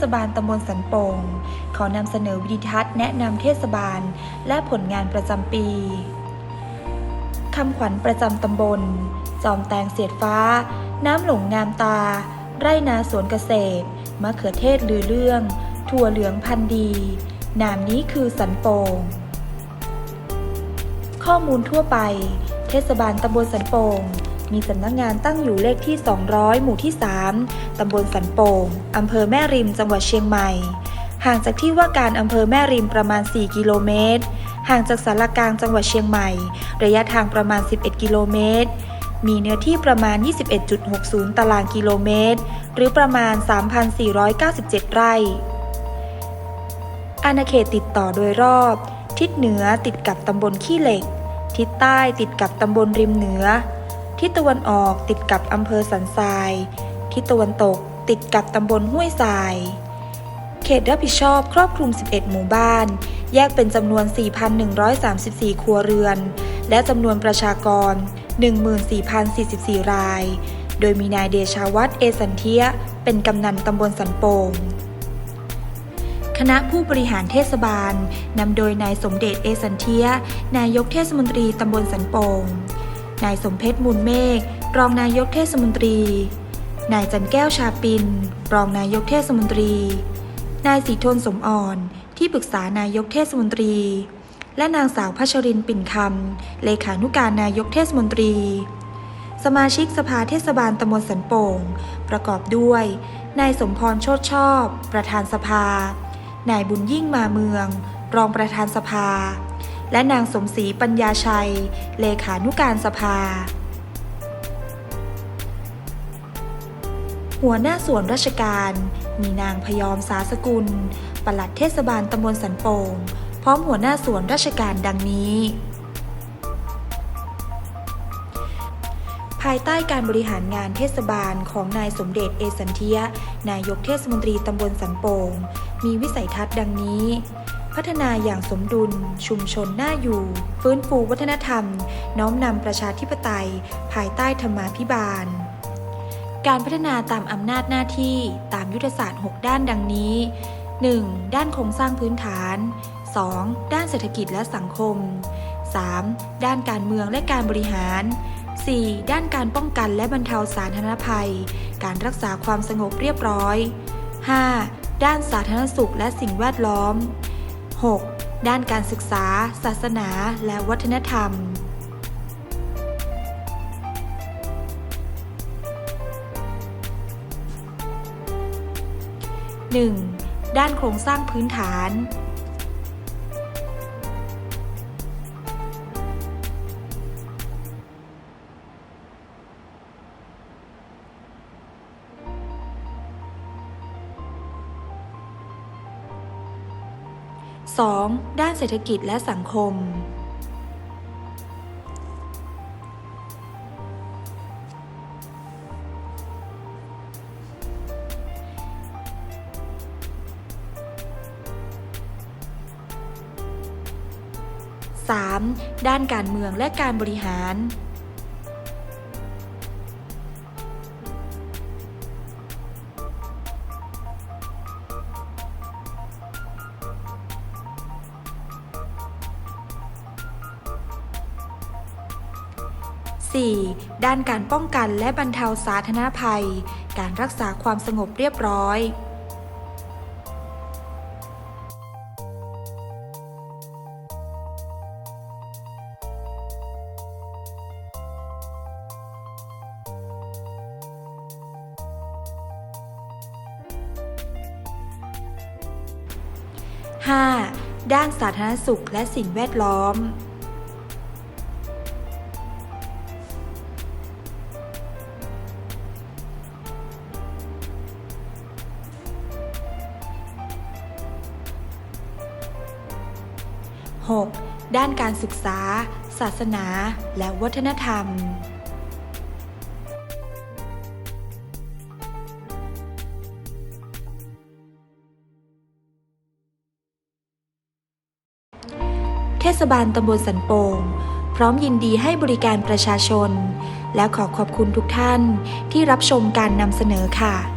ศบาลตำบลสันโป่งขอนำเสนอวิดีทัศน์แนะนำเทศบาล และผลงานประจำปีคำขวัญประจำตำบล จอมแตงเสียดฟ้า น้ำหลงงามตา ไร่นาสวนเกษตร มะเขือเทศลือเรื่อง ถั่วเหลืองพันดี นามนี้คือสันโป่งข้อมูลทั่วไป เทศบาลตำบลสันโป่ง มีสำนักงานตั้งอยู่เลขที่ 200 หมู่ที่ 3 ตำบลสันโป่ง อำเภอแม่ริม จังหวัดเชียงใหม่ ห่างจากที่ว่าการอำเภอแม่ริมประมาณ 4 กิโลเมตร ห่างจากสารกลางจังหวัดเชียงใหม่ ระยะทางประมาณ 11 กิโลเมตร มีเนื้อที่ประมาณ 21.60 ตารางกิโลเมตร หรือประมาณ 3,497 ไร่ อาณาเขตติดต่อโดยรอบ ทิศเหนือติดกับตำบลขี้เหล็กทิศใต้ติดกับตำบลริมเหนือ ทิศตะวันออกติดกับอำเภอสันทราย ทิศตะวันตกติดกับตำบลห้วยทราย เขตรับผิดชอบครอบคลุม 11 หมู่บ้าน แยกเป็นจำนวน 4,134 ครัวเรือน และจำนวนประชากร 14,044 ราย โดยมีนายเดชาวัฒน์เอสันเทีย เป็นกำนันตำบลสันโป่งคณะผู้บริหารเทศบาล นำโดยนายสมเด็จเอสันเทีย นายกเทศมนตรีตำบลสันโป่ง นายสมเพชรมูลเมฆรองนายกเทศมนตรี นายจันแก้วชาปิน รองนายกเทศมนตรี นายสีทนสมอ่อน ที่ปรึกษานายกเทศมนตรี และนางสาวพัชรินปิ่นคำเลขานุการนายกเทศมนตรี สมาชิกสภาเทศบาลตำบลสันโป่ง ประกอบด้วย นายสมพรโชติชอบ ประธานสภา นายบุญยิ่งมาเมือง รองประธานสภา และนางสมศรีปัญญาชัย เลขานุการสภา หัวหน้าส่วนราชการ มีนางพยอมสาสกุล ปลัดเทศบาลตำบลสันโป่ง พร้อมหัวหน้าส่วนราชการดังนี้ ภายใต้การบริหารงานเทศบาลของนายสมเด็จเอสันเทีย นายกเทศมนตรีตำบลสันโป่ง มีวิสัยทัศน์ดังนี้ พัฒนาอย่างสมดุล ชุมชนน่าอยู่ ฟื้นฟูวัฒนธรรม น้อมนำประชาธิปไตย ภายใต้ธรรมาภิบาล การพัฒนาตามอำนาจหน้าที่ตามยุทธศาสตร์ 6 ด้านดังนี้ 1. ด้านโครงสร้างพื้นฐาน 2. ด้านเศรษฐกิจและสังคม 3. ด้านการเมืองและการบริหาร 4. ด้านการป้องกันและบรรเทาสาธารณภัย การรักษาความสงบเรียบร้อย 5. ด้านสาธารณสุขและสิ่งแวดล้อม 6. ด้านการศึกษา ศาสนา และวัฒนธรรม 1. ด้านโครงสร้างพื้นฐาน 2. ด้านเศรษฐกิจและสังคม 3. ด้านการเมืองและการบริหาร 4. ด้านการป้องกันและบรรเทาสาธารณภัย การรักษาความสงบเรียบร้อย 5. ด้านสาธารณสุขและสิ่งแวดล้อม 6. ด้านการศึกษา ศาสนา และวัฒนธรรม เทศบาลตำบลสันโป่งพร้อมยินดีให้บริการประชาชน และขอขอบคุณทุกท่านที่รับชมการนำเสนอค่ะ